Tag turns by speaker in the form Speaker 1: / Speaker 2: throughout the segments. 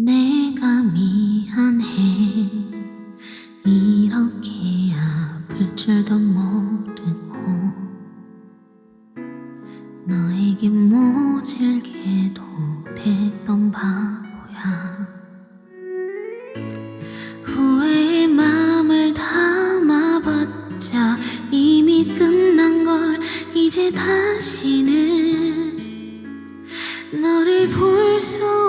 Speaker 1: 내가 미안해. 이렇게 아플 줄도 모르고 너에게 모질게도 됐던 바보야. 후회의 마음을 담아봤자 이미 끝난 걸 이제 다시는 너를 볼수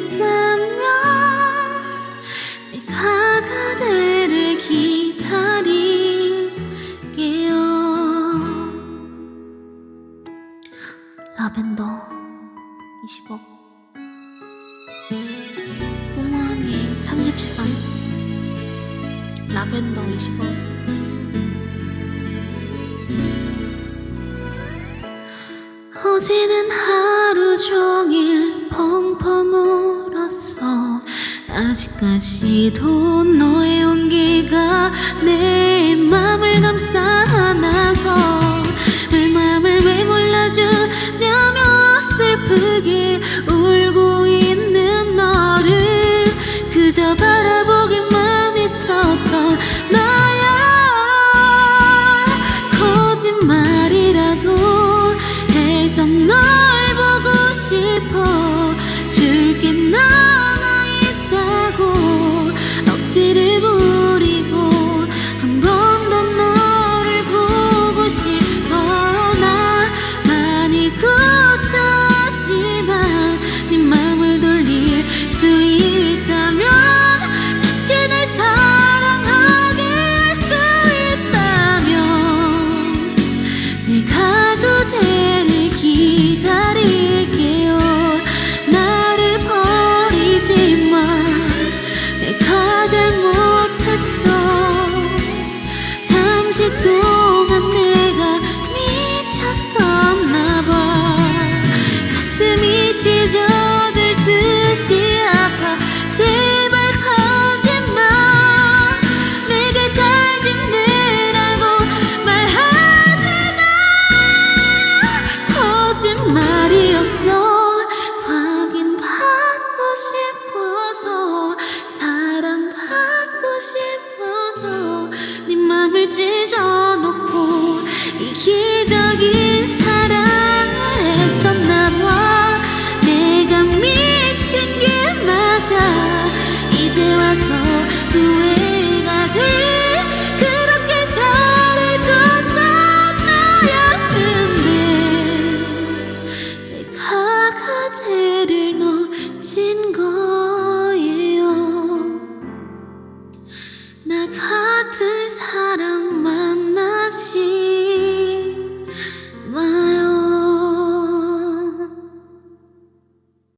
Speaker 1: 있다면 내가 그대를 기다릴게요. 라벤더 20억. 꼬마하니 30시간. 라벤더 20억. 어제는 아직까지도 너의 온기가 내 맘을 감싸 안아서 왜 맘을 왜 몰라주냐며 슬프게 울고 있는 너를 그저 바라보기만 했었던 나 잘 혼자 이제 와서